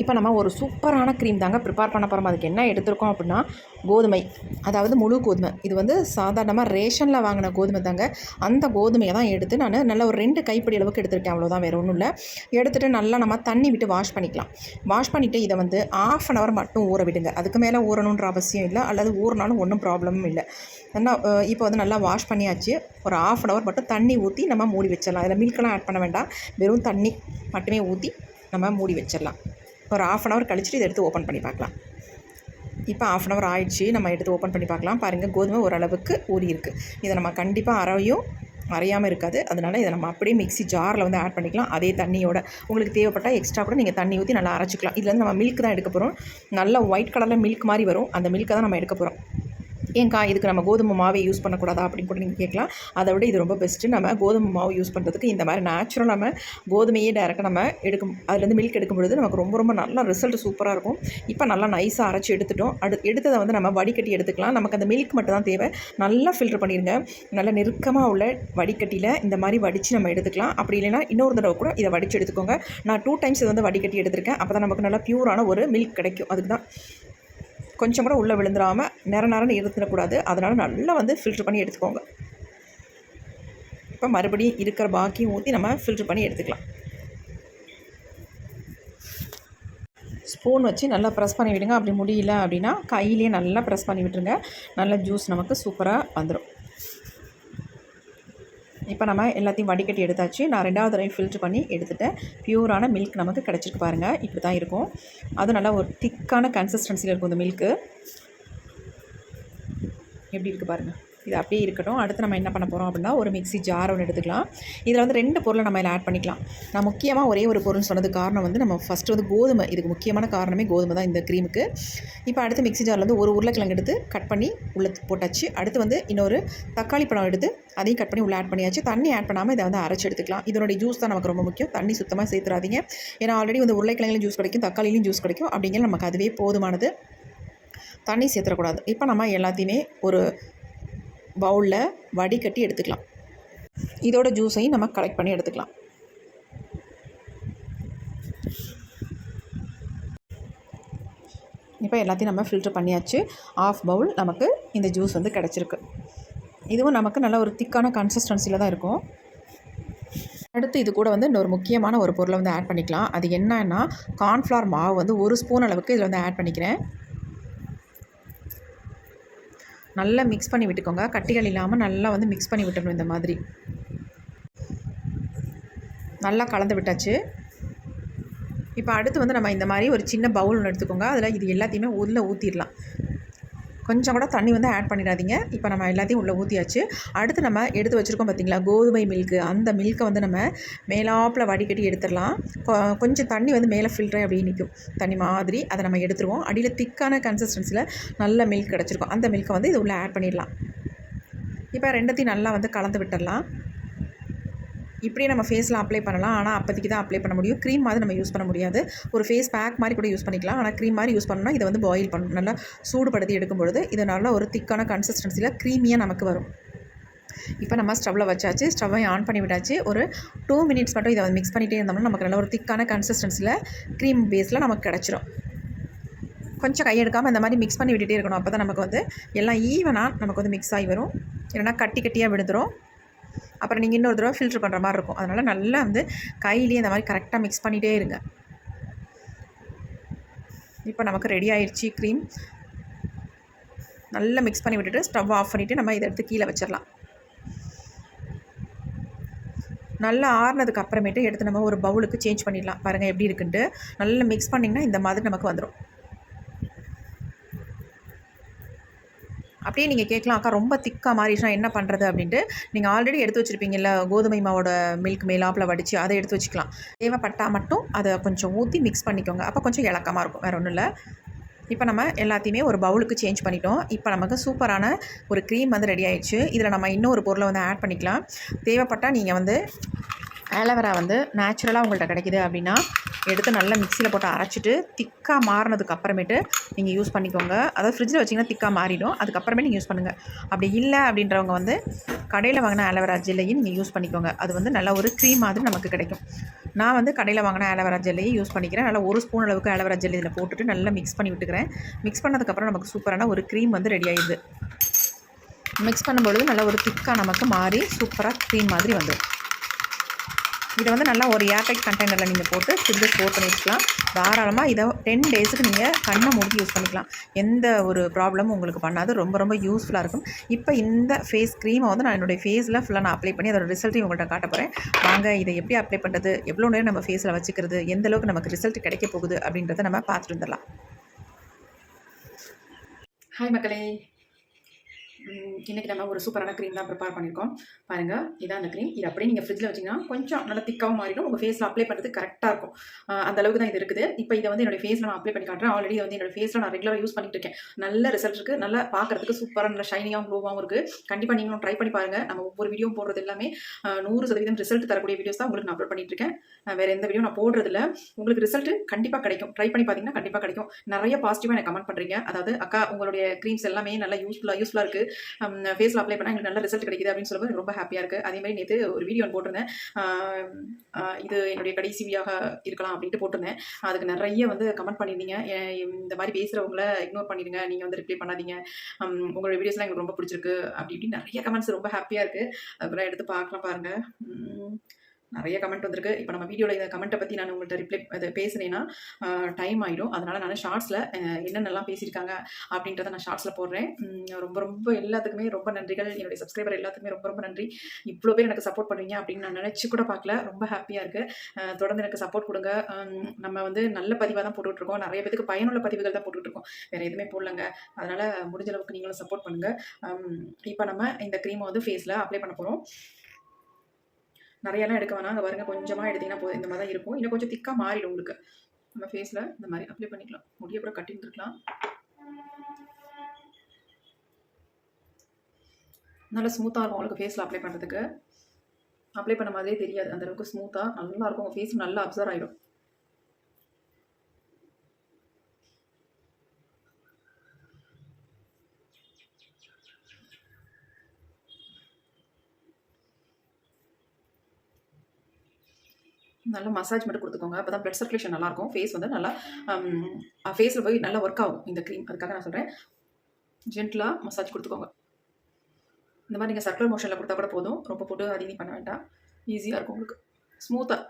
இப்போ நம்ம ஒரு சூப்பரான க்ரீம் தாங்க ப்ரிப்பேர் பண்ண போகிறோம் அதுக்கு என்ன எடுத்திருக்கோம் அப்படின்னா கோதுமை. அதாவது முழு கோதுமை. இது வந்து சாதாரணமாக ரேஷனில் வாங்கின கோதுமை தாங்க. அந்த கோதுமையை தான் எடுத்து நான் நல்ல ஒரு ரெண்டு கைப்பிடி அளவுக்கு எடுத்திருக்கேன். அவ்வளோதான் வேறு ஒன்றும் இல்லை. எடுத்துகிட்டு நல்லா நம்ம தண்ணி விட்டு வாஷ் பண்ணிக்கலாம். வாஷ் பண்ணிவிட்டு இதை வந்து ஆஃப் அன் ஹவர் மட்டும் ஊற விடுங்க. அதுக்கு மேலே ஊறணுன்ற அவசியம் இல்லை. அல்லது ஊறினாலும் ஒன்றும் ப்ராப்ளமும் இல்லை. நல்லா இப்போ வந்து நல்லா வாஷ் பண்ணியாச்சு. ஒரு ஆஃப் அன் ஹவர் மட்டும் தண்ணி ஊற்றி நம்ம மூடி வச்சிடலாம். இதில் மில்கெல்லாம் ஆட் பண்ண வேண்டாம். வெறும் தண்ணி மட்டுமே ஊற்றி நம்ம மூடி வச்சிடலாம். ஒரு ஆஃப் அன் ஹவர் கழிச்சுட்டு இதை எடுத்து ஓப்பன் பண்ணி பார்க்கலாம். இப்போ ஆஃப் அன் ஹவர் ஆயிடுச்சு. நம்ம எடுத்து ஓப்பன் பண்ணி பார்க்கலாம். பாருங்கள் கோதுமை ஓரளவுக்கு ஊறி இருக்குது இதை நம்ம கண்டிப்பாக அரையும். அரையாமல் இருக்காது. அதனால் இதை நம்ம அப்படியே மிக்ஸி ஜாரில் வந்து ஆட் பண்ணிக்கலாம். அதே தண்ணியோட. உங்களுக்கு தேவைப்பட்டால் எக்ஸ்ட்ரா கூட நீங்கள் தண்ணி ஊற்றி நல்லா அரைச்சிக்கலாம். இதில் இருந்து நம்ம மில்க் தான் எடுக்க போகிறோம் நல்லா ஒயிட் கலரில் மில்க் மாதிரி வரும். அந்த மில்க்கை தான் நம்ம எடுக்க போகிறோம் ஏங்க்கா இதுக்கு நம்ம கோதுமை மாவை யூஸ் பண்ணக்கூடாதா அப்படின்னு கூட நீங்கள் கேட்கலாம். அதை விட இது ரொம்ப பெஸ்ட்டு நம்ம கோதுமை மாவு யூஸ் பண்ணுறதுக்கு இந்த மாதிரி நேச்சுரல் நம்ம கோதுமையே டேரெக்டாக நம்ம எடுக்கும் அதுலேருந்து மில்க் எடுக்கும் பொழுது நமக்கு ரொம்ப ரொம்ப நல்ல ரிசல்ட் சூப்பராக இருக்கும். இப்போ நல்லா நைஸாக அரைச்சி எடுத்துட்டோம். அடு எடுத்ததை வந்து நம்ம வடிகட்டி எடுத்துக்கலாம். நமக்கு அந்த மில்க் மட்டும் தான் தேவை. நல்லா ஃபில்டர் பண்ணிடுங்க நல்லா நெருக்கமாக உள்ள வடிகட்டியில் இந்த மாதிரி வடித்து நம்ம எடுத்துக்கலாம். அப்படி இல்லைன்னா இன்னொரு தடவை கூட இதை வடித்து எடுத்துக்கோங்க. நான் டூ டைம்ஸ் இதை வந்து வடிகட்டி எடுத்திருக்கேன். அப்போ தான் நமக்கு நல்லா பியூரான ஒரு மில்க் கிடைக்கும். அதுக்கு தான் கொஞ்சம் கூட உள்ளே விழுந்துடாமல் நேர நேரம் இருந்துடக்கூடாது. அதனால் நல்லா வந்து ஃபில்ட்ரு பண்ணி எடுத்துக்கோங்க. இப்போ மறுபடியும் இருக்கிற பாக்கியும் ஊற்றி நம்ம ஃபில்ட்ரு பண்ணி எடுத்துக்கலாம். ஸ்பூன் வச்சு நல்லா ப்ரெஸ் பண்ணி விடுங்க. அப்படி முடியல அப்படின்னா கையிலேயே நல்லா ப்ரெஸ் பண்ணி விட்டுருங்க. நல்ல ஜூஸ் நமக்கு சூப்பராக வந்துடும் இப்போ நம்ம எல்லாத்தையும் வடிகட்டி எடுத்தாச்சு. நான் ரெண்டாவது தடவை ஃபில்ட்ரு பண்ணி எடுத்துட்டேன். பியூரான மில்க் நமக்கு கிடச்சிருக்கு பாருங்கள் இப்படி தான் இருக்கும். அதுவும் நல்லா ஒரு திக்கான கன்சிஸ்டன்சியில் இருக்கும் இந்த மில்க்கு எப்படி இருக்குது பாருங்கள் இது அப்படியே இருக்கட்டும். அடுத்து நம்ம என்ன பண்ண போகிறோம் அப்படின்னா ஒரு மிக்ஸி ஜார் ஒன்று எடுத்துக்கலாம். இதில் வந்து ரெண்டு பொருளை நம்ம இதில் ஆட் பண்ணிக்கலாம். நான் முக்கியமாக ஒரே ஒரு பொருள்னு சொன்னது காரணம் வந்து நம்ம ஃபஸ்ட்டு வந்து கோதுமை. இதுக்கு முக்கியமான காரணமே கோதுமை தான் இந்த க்ரீமுக்கு இப்போ அடுத்து மிக்ஸி ஜாரில் வந்து ஒரு உருளைக்கிழங்கு எடுத்து கட் பண்ணி உள்ளே போட்டாச்சு. அடுத்து வந்து இன்னொரு தக்காளி பழம் எடுத்து அதையும் கட் பண்ணி உள்ளே ஆட் பண்ணியாச்சு. தண்ணி ஆட் பண்ணாமல் இதை வந்து அரைச்சி எடுத்துக்கலாம். இதனுடைய ஜூஸ் தான் நமக்கு ரொம்ப முக்கியம். தண்ணி சுத்தமாக சேர்த்துறாதீங்க. ஏன்னா ஆல்ரெடி வந்து உருளைக்கிழங்குலையும் ஜூஸ் கிடைக்கும் தக்காளிலையும் ஜூஸ் கிடைக்கும். அப்படிங்கிற நமக்கு அதுவே போதுமானது. தண்ணி சேர்த்துடக்கூடாது இப்போ நம்ம எல்லாத்தையுமே ஒரு பவுலில் வடிகட்டி எடுத்துக்கலாம். இதோட ஜூஸையும் நம்ம கலெக்ட் பண்ணி எடுத்துக்கலாம். இப்போ எல்லாத்தையும் நம்ம ஃபில்டர் பண்ணியாச்சு. ஆஃப் பவுல் நமக்கு இந்த ஜூஸ் வந்து கிடச்சிருக்கு. இதுவும் நமக்கு நல்ல ஒரு திக்கான கன்சிஸ்டன்சியில் தான் இருக்கும். அடுத்து இது கூட வந்து இன்னொரு முக்கியமான ஒரு பொருளை வந்து ஆட் பண்ணிக்கலாம். அது என்னன்னா கார்ன்ஃப்ளவர் மாவு வந்து ஒரு ஸ்பூன் அளவுக்கு இதில் வந்து ஆட் பண்ணிக்கிறேன். நல்லா மிக்ஸ் பண்ணி விட்டுக்கோங்க. கட்டிகள் இல்லாமல் நல்லா வந்து மிக்ஸ் பண்ணி விட்டுறணும் இந்த மாதிரி. நல்லா கலந்து விட்டாச்சு. இப்போ அடுத்து வந்து நம்ம இந்த மாதிரி ஒரு சின்ன பவுல் ஒன்று எடுத்துக்கோங்க. அதில் இது எல்லாத்தையுமே உள்ளே ஊற்றிடலாம் கொஞ்சம் கூட தண்ணி வந்து ஆட் பண்ணிடாதீங்க. இப்போ நம்ம எல்லாத்தையும் உள்ளே ஊற்றியாச்சு அடுத்து நம்ம எடுத்து வச்சுருக்கோம் பார்த்தீங்களா கோதுமை மில்க்கு அந்த மில்க்கை வந்து நம்ம மேலாப்பில் வடிகட்டி எடுத்துடலாம். கொ- கொஞ்சம் தண்ணி வந்து மேலே ஃபில்டர் அப்படியே நிற்கும் தண்ணி மாதிரி அதை நம்ம எடுத்துருவோம். அடியில் திக்கான கன்சிஸ்டன்சியில் நல்ல மில்க் கிடச்சிருக்கும். அந்த மில்க்கை வந்து இது உள்ளே ஆட் பண்ணிடலாம். இப்போ ரெண்டத்தையும் நல்லா வந்து கலந்து விட்டுடலாம். இப்படியே நம்ம ஃபேஸில் அப்ளை பண்ணலாம். ஆனால் அப்போதைக்கு தான் அப்ளை பண்ண முடியும். க்ரீம் மாதிரி நம்ம யூஸ் பண்ண முடியாது. ஒரு ஃபேஸ் பேக் மாதிரி கூட யூஸ் பண்ணிக்கலாம். ஆனால் க்ரீம் மாதிரி யூஸ் பண்ணால் இதை வந்து பாயில் பண்ணணும் நல்லா சூடுபடுத்தி எடுக்கும் பொழுது இது நல்லா ஒரு திக்கான கன்சிஸ்டன்சியில் க்ரீமியாக நமக்கு வரும். இப்போ நம்ம ஸ்டவ்வில் வச்சாச்சு. ஸ்டவ்வை ஆன் பண்ணி விட்டாச்சு. ஒரு டூ மினிட்ஸ் மட்டும் இதை வந்து மிக்ஸ் பண்ணிகிட்டே இருந்தோம்னா நமக்கு நல்ல ஒரு திக்கான கன்சிஸ்டன்சியில் க்ரீம் பேஸில் நமக்கு கிடச்சிரும். கொஞ்சம் கையெடுக்காமல் இந்த மாதிரி மிக்ஸ் பண்ணி விட்டுட்டே இருக்கணும். அப்போ தான் நமக்கு வந்து எல்லாம் ஈவனாக நமக்கு வந்து மிக்ஸ் ஆகி வரும். இல்லைன்னா கட்டி கட்டியாக விழுந்துரும். அப்புறம் நீங்கள் இன்னொரு தடவை ஃபில்ட்ரு பண்ணுற மாதிரி இருக்கும். அதனால் நல்லா வந்து கையிலேயே இந்த மாதிரி கரெக்டாக மிக்ஸ் பண்ணிகிட்டே இருங்க. இப்போ நமக்கு ரெடி ஆயிடுச்சு க்ரீம் நல்லா மிக்ஸ் பண்ணி விட்டுட்டு ஸ்டவ் ஆஃப் பண்ணிவிட்டு நம்ம இதை எடுத்து கீழே வச்சிடலாம். நல்லா ஆறுனதுக்கு அப்புறமேட்டு எடுத்து நம்ம ஒரு பவுலுக்கு சேஞ்ச் பண்ணிடலாம். பாருங்கள் எப்படி இருக்குன்ட்டு. நல்லா மிக்ஸ் பண்ணிங்கன்னா இந்த மாதிரி நமக்கு வந்துடும் அப்படியே நீங்கள் கேட்கலாம் அக்கா ரொம்ப திக்காக மாறிடுச்சுன்னா என்ன பண்ணுறது அப்படின்ட்டு நீங்கள் ஆல்ரெடி எடுத்து வச்சுருப்பீங்கல்ல கோதுமை மாவோட மில்க் மேலாப்பில் வடித்து அதை எடுத்து வச்சுக்கலாம். தேவைப்பட்டால் மட்டும் அதை கொஞ்சம் ஊற்றி மிக்ஸ் பண்ணிக்கோங்க. அப்போ கொஞ்சம் இலக்கமாக இருக்கும் வேறு ஒன்றும் இல்லை. இப்போ நம்ம எல்லாத்தையுமே ஒரு பவுலுக்கு சேஞ்ச் பண்ணிட்டோம். இப்போ நமக்கு சூப்பரான ஒரு க்ரீம் வந்து ரெடி ஆயிடுச்சு. இதில் நம்ம இன்னொரு பொருளை வந்து ஆட் பண்ணிக்கலாம். தேவைப்பட்டால் நீங்கள் வந்து ஆலோவேரா வந்து நேச்சுரலாக உங்கள்கிட்ட கிடைக்குது அப்படின்னா எடுத்து நல்லா மிக்சியில் போட்டு அரைச்சிட்டு திக்காக மாறினதுக்கு அப்புறமேட்டு நீங்கள் யூஸ் பண்ணிக்கோங்க. அதாவது ஃப்ரிட்ஜில் வச்சிங்கன்னா திக்காக மாறிடும். அதுக்கப்புறமே நீங்கள் யூஸ் பண்ணுங்கள் அப்படி இல்லை அப்படின்றவங்க வந்து கடையில் வாங்கின ஆலோவேரா ஜெல்லையும் நீங்கள் யூஸ் பண்ணிக்கோங்க. அது வந்து நல்ல ஒரு க்ரீம் மாதிரி நமக்கு கிடைக்கும். நான் வந்து கடையில் வாங்கின ஆலோவேரா ஜெல்லையும் யூஸ் பண்ணிக்கிறேன். நல்லா ஒரு ஸ்பூன் அளவுக்கு ஆலோவேரா ஜெல் இதில் போட்டுட்டு நல்லா மிக்ஸ் பண்ணி விட்டுக்கிறேன். மிக்ஸ் பண்ணதுக்கப்புறம் நமக்கு சூப்பரான ஒரு க்ரீம் வந்து ரெடி ஆயிடுது. மிக்ஸ் பண்ணும்பொழுது நல்லா ஒரு திக்காக நமக்கு மாறி சூப்பராக க்ரீம் மாதிரி வந்துடும். இதை வந்து நல்லா ஒரு ஏர்டைட் கண்டெய்னரில் நீங்கள் போட்டு ஃப்ரிட்ஜில் ஸ்டோர் பண்ணி வச்சுக்கலாம். தாராளமாக இதை டென் டேஸுக்கு நீங்கள் கண்ணை மூடி யூஸ் பண்ணிக்கலாம். எந்த ஒரு ப்ராப்ளமும் உங்களுக்கு பண்ணாது. ரொம்ப ரொம்ப யூஸ்ஃபுல்லாக இருக்கும். இப்போ இந்த ஃபேஸ் க்ரீமை வந்து நான் என்னுடைய ஃபேஸில் ஃபுல்லாக நான் அப்ளை பண்ணி அதோட ரிசல்ட்டையும் உங்கள்கிட்ட காட்ட போகிறேன் வாங்க இதை எப்படி அப்ளை பண்ணுறது எவ்வளோ நேரம் நம்ம ஃபேஸில் வச்சுக்கிறது? எந்த அளவுக்கு நமக்கு ரிசல்ட் கிடைக்க போகுது அப்படின்றத நம்ம பார்த்துட்டு வந்துடலாம். ஹாய் மக்களே. ம், இன்னைக்கு நம்ம ஒரு சூப்பரான க்ரீம் தான் ப்ரிப்பேர் பண்ணியிருக்கோம் பாருங்கள் இதான் அந்த க்ரீம் இது அப்படியே நீங்கள் ஃப்ரிட்ஜில் வச்சிங்கன்னா கொஞ்சம் நல்லா திக்காகவும் மாறிடும். உங்கள் ஃபேஸில் அப்ளை பண்ணுறது கரெக்டாக இருக்கும். அந்த அளவுக்கு தான் இது இருக்குது. இப்போ இதை வந்து என்னோட ஃபேஸில் நான் அப்ளை பண்ணி காட்டுறேன். ஆல்ரெடி வந்து என்னோட ஃபேஸில் நான் ரெகுலராக யூஸ் பண்ணிட்டு இருக்கேன். நல்ல ரிசல்ட் இருக்குது நல்லா பார்க்குறதுக்கு சூப்பராக நல்ல ஷைனியாகவும் க்ளோவாகவும் இருக்குது கண்டிப்பாக நீங்களும் ட்ரை பண்ணி பாருங்கள் நம்ம ஒவ்வொரு வீடியோ போடுறது எல்லாமே நூறு சதவீதம் ரிசல்ட் தரக்கூடிய வீடியோஸ் தான் உங்களுக்கு நான் அப்லோட் பண்ணிட்டு இருக்கேன். எந்த வீடியோ நான் போடுறதில்ல. உங்களுக்கு ரிசல்ட் கண்டிப்பாக கிடைக்கும். ட்ரை பண்ணி பார்த்தீங்கன்னா கண்டிப்பாக கிடைக்கும். நிறைய பாசிட்டிவாக எனக்கு கமெண்ட் பண்ணுறீங்க அதாவது அக்கா உங்களுடைய க்ரீம்ஸ் எல்லாமே நல்லா யூஸ்ஃபுல்லாக யூஸ்ஃபுல்லாக இருக்குது ஃபேஸில் அப்ளை பண்ணால் எங்களுக்கு நல்ல ரிசல்ட் கிடைக்குது அப்படின்னு சொல்லும்போது ரொம்ப ஹாப்பியாக இருக்குது அதே மாதிரி நேற்று ஒரு வீடியோ ஒன்று போட்டிருந்தேன். இது என்னுடைய கடைசி வியாக இருக்கலாம் அப்படின்ட்டு போட்டிருந்தேன். அதுக்கு நிறைய வந்து கமெண்ட் பண்ணியிருந்தீங்க இந்த மாதிரி பேசுகிறவங்கள இக்னோர் பண்ணிடுங்க. நீங்கள் வந்து ரிப்ளை பண்ணாதீங்க. ஹம், உங்களோட வீடியோஸ்லாம் எங்களுக்கு ரொம்ப பிடிச்சிருக்கு. அப்படி இப்படி நிறைய கமெண்ட்ஸ் ரொம்ப ஹாப்பியாக இருக்குது அதெல்லாம் எடுத்து பார்க்கலாம் பாருங்கள் நிறைய கமெண்ட் வந்திருக்கு. இப்போ நம்ம வீடியோவில் இந்த கமெண்ட்டை பற்றி நான் உங்கள்கிட்ட ரிப்ளை அதை பேசுனேன்னா டைம் ஆகிடும் அதனால் நான் ஷார்ட்ஸில் என்னென்னலாம் பேசியிருக்காங்க அப்படின்றத நான் ஷார்ட்ஸில் போடுறேன். ரொம்ப ரொம்ப எல்லாத்துக்குமே ரொம்ப நன்றிகள். என்னுடைய சப்ஸ்கிரைபர் எல்லாத்துக்குமே ரொம்ப ரொம்ப நன்றி. இவ்வளோ பேர் எனக்கு சப்போர்ட் பண்ணுவீங்க அப்படின்னு நான் நினச்சி கூட பார்க்கல. ரொம்ப ஹாப்பியாக இருக்குது தொடர்ந்து எனக்கு சப்போர்ட் கொடுங்க. நம்ம வந்து நல்ல பதிவாக தான் போட்டுட்ருக்கோம். நிறைய பேருக்கு பயனுள்ள பதிவுகள் தான் போட்டுட்ருக்கோம். வேறு எதுவுமே போடலங்க. அதனால் முடிஞ்ச அளவுக்கு நீங்களும் சப்போர்ட் பண்ணுங்கள் இப்போ நம்ம இந்த க்ரீமை வந்து ஃபேஸில் அப்ளை பண்ண போகிறோம் நிறையெல்லாம் எடுக்க வேணாம். அதை பாருங்க கொஞ்சமாக எடுத்தீங்கன்னா போதும். இந்த மாதிரி தான் இருக்கும். இன்னும் கொஞ்சம் திக்காக மாறிடும் உங்களுக்கு. நம்ம ஃபேஸில் இந்த மாதிரி அப்ளை பண்ணிக்கலாம். முடிய கூட கட்டி இருந்துருக்கலாம் நல்லா ஸ்மூத்தாக இருக்கும் உங்களுக்கு ஃபேஸில் அப்ளை பண்ணுறதுக்கு அப்ளை பண்ண மாதிரியே தெரியாது. அந்தளவுக்கு ஸ்மூத்தாக நல்லாயிருக்கும் உங்கள் ஃபேஸ் நல்லா அப்சர்வ் ஆகிடும் நல்லா மசாஜ் மட்டும் கொடுத்துக்கோங்க. அப்போ தான் ப்ளட் சர்க்குலேஷன் நல்லாயிருக்கும். ஃபேஸ் வந்து நல்லா ஃபேஸில் போய் நல்லா ஒர்க் ஆகும். இந்த க்ரீம் அதுக்காக நான் சொல்கிறேன் ஜென்டலாக மசாஜ் கொடுத்துக்கோங்க. இந்த மாதிரி நீங்கள் சர்க்குலர் மோஷனில் கொடுத்தா கூட போதும். ரொம்ப போட்டு அதிகம் பண்ண வேண்டாம். ஈஸியாக இருக்கும் உங்களுக்கு. ஸ்மூத்தாக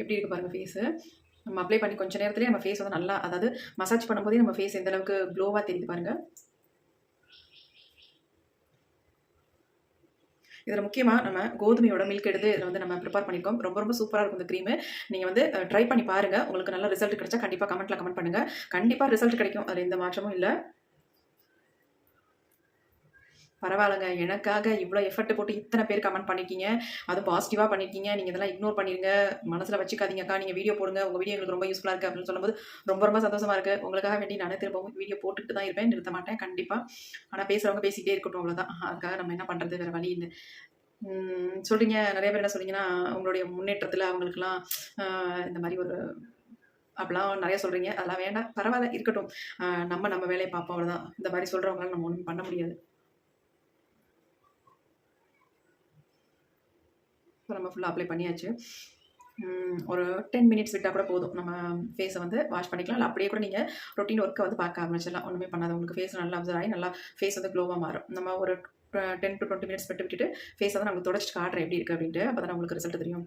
எப்படி இருக்கு பாருங்கள் ஃபேஸு நம்ம அப்ளை பண்ணி கொஞ்ச நேரத்துலேயே நம்ம ஃபேஸ் வந்து நல்லா அதாவது மசாஜ் பண்ணும்போதே நம்ம ஃபேஸ் எந்த அளவுக்கு க்ளோவாக தெரியுது பாருங்கள் இதில் முக்கியமாக நம்ம கோதுமையோட மில்க் எடுத்து இதில் வந்து நம்ம ப்ரிப்பேர் பண்ணியிருக்கோம் ரொம்ப ரொம்ப சூப்பராக இருக்கும் இந்த க்ரீமு நீங்கள் வந்து ட்ரை பண்ணி பாருங்கள் உங்களுக்கு நல்ல ரிசல்ட் கிடைச்சா கண்டிப்பாக கமெண்ட்டில் கமெண்ட் பண்ணுங்கள் கண்டிப்பாக ரிசல்ட் கிடைக்கும். அதில் எந்த மாற்றமும் இல்லை. பரவாயில்லைங்க. எனக்காக இவ்வளோ எஃபர்ட் போட்டு இத்தனை பேர் கமெண்ட் பண்ணியிருக்கீங்க அதுவும் பாசிட்டிவாக பண்ணியிருக்கீங்க நீங்கள் இதெல்லாம் இக்னோர் பண்ணிடுங்க மனசில் வச்சுக்காதீங்கக்கா நீங்கள் வீடியோ போடுங்க. உங்கள் வீடியோ எங்களுக்கு ரொம்ப யூஸ்ஃபுல்லாக இருக்குது அப்படின்னு சொல்லும்போது ரொம்ப ரொம்ப சந்தோஷமாக இருக்குது உங்களுக்காக வேண்டி நானே திரும்பவும் வீடியோ போட்டுட்டு தான் இருப்பேன். நிறுத்த மாட்டேன். கண்டிப்பாக ஆனால் பேசுகிறவங்க பேசிக்கிட்டே இருக்கட்டும் அவ்வளோதான் அதுக்காக நம்ம என்ன பண்ணுறது வேறு வழி இல்லை. சொல்கிறீங்க நிறைய பேர் என்ன சொல்கிறீங்கன்னா உங்களுடைய முன்னேற்றத்தில் அவங்களுக்குலாம் இந்த மாதிரி ஒரு அப்படிலாம் நிறைய சொல்கிறீங்க அதெல்லாம் வேண்டாம். பரவாயில்ல. இருக்கட்டும். நம்ம நம்ம வேலையை பார்ப்போம். அவ்வளோதான் இந்த மாதிரி சொல்கிறவங்களால நம்ம ஒன்றும் பண்ண முடியாது. ஸோ நம்ம ஃபுல்லாக அப்ளை பண்ணியாச்சு. ஒரு டென் மினிட்ஸ் விட்டால் கூட போதும். நம்ம ஃபேஸை வந்து வாஷ் பண்ணிக்கலாம். இல்லை அப்படியே கூட நீங்கள் ரொட்டீன் ஒர்க்கை வந்து பார்க்க ஆரம்பிச்சிடலாம். ஒன்றுமே பண்ணாது உங்களுக்கு ஃபேஸ் நல்லா அப்சர்வ் ஆகி நல்லா ஃபேஸ் வந்து க்ளோவாக மாறும். நம்ம ஒரு டென் டு டுவெண்ட்டி மினிட்ஸ் விட்டு விட்டுட்டு ஃபேஸை வந்து நம்மளுக்கு தொடச்சிட்டு காட்டுறேன் எப்படி இருக்குது அப்படின்ட்டு அப்போ தான் உங்களுக்கு ரிசல்ட் தெரியும்.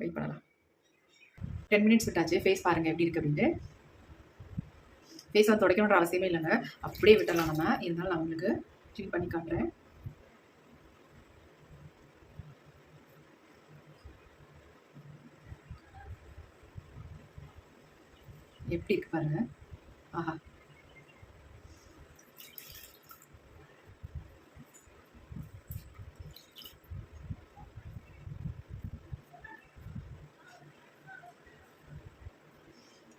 வெயிட் பண்ணலாம். டென் மினிட்ஸ் விட்டாச்சு. ஃபேஸ் பாருங்கள் எப்படி இருக்குது அப்படின்ட்டு. ஃபேஸ் வந்து துடைக்கணுன்ற அவசியமே இல்லைங்க. அப்படியே விட்டுடலாம் நம்ம. இருந்தாலும் நான் உங்களுக்கு க்ளீன் பண்ணி காட்டுறேன். எப்படி இருக்கு பாருங்க. ஆஹா.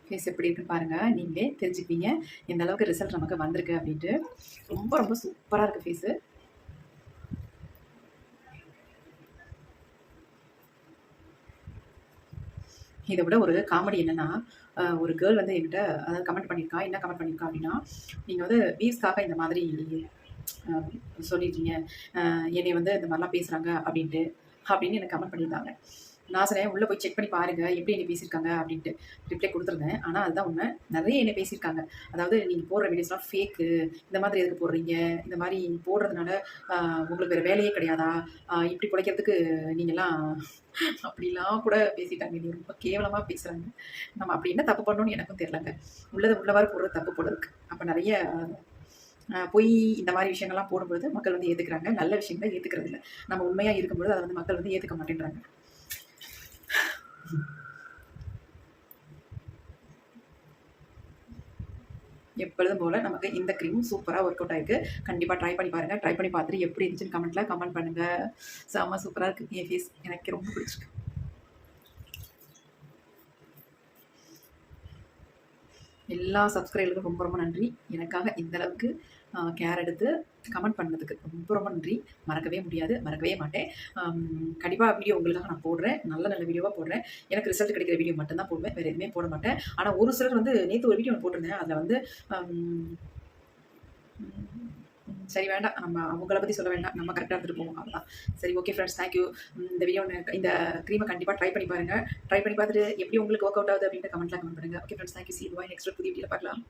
ஃபேஸ் எப்படி இருக்குன்னு பாருங்கள் நீங்களே தெரிஞ்சுக்குவீங்க. எந்த அளவுக்கு ரிசல்ட் நமக்கு வந்திருக்கு அப்படின்ட்டு. ரொம்ப ரொம்ப சூப்பராக இருக்குது ஃபேஸு இதை விட ஒரு காமெடி என்னென்னா ஒரு கேர்ள் வந்து என்கிட்ட அதாவது கமெண்ட் பண்ணியிருக்கா என்ன கமெண்ட் பண்ணியிருக்கா அப்படின்னா நீங்கள் வந்து வியூஸ்க்காக இந்த மாதிரி அஹ், சொல்லிட்டீங்க. என்னை வந்து இந்த மாதிரிலாம் பேசுகிறாங்க அப்படின்ட்டு அப்படின்னு எனக்கு கமெண்ட் பண்ணியிருந்தாங்க நான் சொன்னேன் உள்ளே போய் செக் பண்ணி பாருங்கள் எப்படி என்னை பேசியிருக்காங்க அப்படின்ட்டு ரிப்ளை கொடுத்துருந்தேன். ஆனால் அதுதான் உண்மை. நிறைய என்னை பேசியிருக்காங்க. அதாவது நீங்கள் போடுற வீடியோஸ்லாம் ஃபேக்கு இந்த மாதிரி எதுக்கு போடுறீங்க? இந்த மாதிரி போடுறதுனால உங்களுக்கு வேறு வேலையே கிடையாதா? இப்படி பிழைக்கிறதுக்கு நீங்கள்லாம் அப்படிலாம் கூட பேசிட்டாங்க. நீ ரொம்ப கேவலமாக பேசுகிறாங்க நம்ம அப்படி என்ன தப்பு பண்ணணும்னு எனக்கும் தெரிலங்க உள்ளதை உள்ளவாறு போடுறது தப்பு போல அப்போ நிறைய பொய் இந்த மாதிரி விஷயங்கள்லாம் போடும்பொழுது மக்கள் வந்து ஏற்றுக்கிறாங்க நல்ல விஷயங்களை ஏற்றுக்கிறது இல்லை நம்ம உண்மையாக இருக்கும்பொழுது அதை வந்து மக்கள் வந்து ஏற்றுக்க மாட்டேன்றாங்க. எப்பொழுதும் போல் நமக்கு இந்த க்ரீம் சூப்பராக ஒர்க் அவுட் ஆயிருக்கு. கண்டிப்பாக ட்ரை பண்ணி பாருங்கள் ட்ரை பண்ணி பார்த்துட்டு எப்படி இருந்துச்சுன்னு கமெண்ட்டில் கமெண்ட் பண்ணுங்கள் செம்ம சூப்பராக இருக்குது என் ஃபேஸ் எனக்கு ரொம்ப பிடிச்சிருக்கு. எல்லா சப்ஸ்கிரைபருக்கும் ரொம்ப ரொம்ப நன்றி. எனக்காக இந்த அளவுக்கு கேர் எடுத்து கமெண்ட் பண்ணதுக்கு ரொம்ப ரொம்ப நன்றி. மறக்கவே முடியாது மறக்கவே மாட்டேன். கண்டிப்பாக வீடியோ உங்களுக்காக நான் போடுறேன். நல்ல நல்ல வீடியோவாக போடுறேன். எனக்கு ரிசல்ட் கிடைக்கிற வீடியோ மட்டும்தான் போடுவேன். வேறு எதுவுமே போட மாட்டேன். ஆனால் ஒரு சிலர் வந்து நேற்று ஒரு வீடியோ போட்டிருந்தேன். அதில் வந்து சரி வேண்டாம். நம்ம அவங்கள பற்றி சொல்ல வேண்டாம். நம்ம கரெக்டாக இருந்துட்டு போவோம். அவ்வளோதான் சரி ஓகே ஃப்ரெண்ட்ஸ் தேங்க்யூ இந்த வீடியோ இந்த க்ரீமை கண்டிப்பாக ட்ரை பண்ணி பாருங்கள் ட்ரை பண்ணி பார்த்துட்டு எப்படி உங்களுக்கு ஒர்க் அவுட் ஆகுது அப்படின்ட்டு கமெண்ட்லாம் கமெண்ட் பண்ணுங்கள் okay friends thank you see bye next புதிய வீடியோ பார்க்கலாம்.